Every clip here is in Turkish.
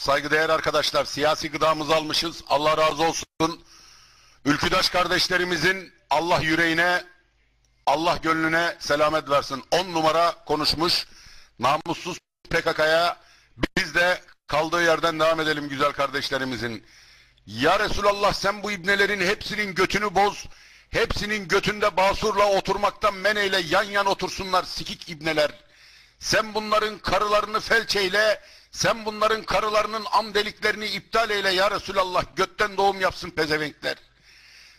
saygıdeğer arkadaşlar, siyasi gıdamızı almışız. Allah razı olsun. Ülküdaş kardeşlerimizin Allah yüreğine, Allah gönlüne selamet versin. On numara konuşmuş. Namussuz PKK'ya biz de kaldığı yerden devam edelim güzel kardeşlerimizin. Ya Resulallah sen bu ibnelerin hepsinin götünü boz. Hepsinin götünde basurla oturmaktan meneyle yan yan otursunlar sikik ibneler. Sen bunların karılarını felç eyle, sen bunların karılarının am deliklerini iptal eyle ya Resulallah, götten doğum yapsın pezevenkler.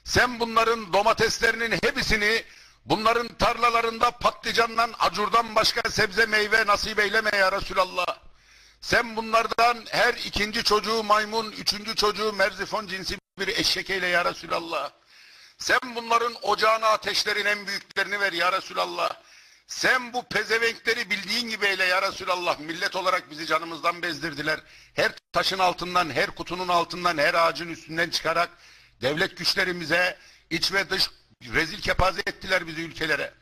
Sen bunların domateslerinin hepsini, bunların tarlalarında patlıcandan, acurdan başka sebze meyve nasip eyleme ya Resulallah. Sen bunlardan her ikinci çocuğu maymun, üçüncü çocuğu merzifon cinsi bir eşek eyle ya Resulallah. Sen bunların ocağına ateşlerin en büyüklerini ver ya Resulallah. Sen bu pezevenkleri bildiğin gibi eyle ya Resulallah. Millet olarak bizi canımızdan bezdirdiler. Her taşın altından, her kutunun altından, her ağacın üstünden çıkarak devlet güçlerimize iç ve dış rezil kepaze ettiler bizi ülkelere.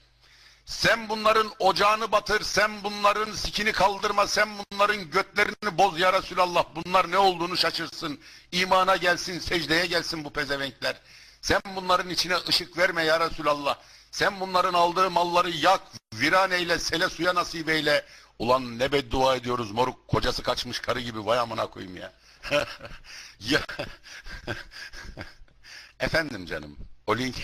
Sen bunların ocağını batır, sen bunların sikini kaldırma, sen bunların götlerini boz ya Resulallah. Bunlar ne olduğunu şaşırsın. İmana gelsin, secdeye gelsin bu pezevenkler. Sen bunların içine ışık verme ya Resulallah. Sen bunların aldığı malları yak, viran eyle, sele suya nasip eyle. Ulan ne beddua ediyoruz moruk, kocası kaçmış karı gibi vay amına koyayım ya. ya. Efendim canım, o link...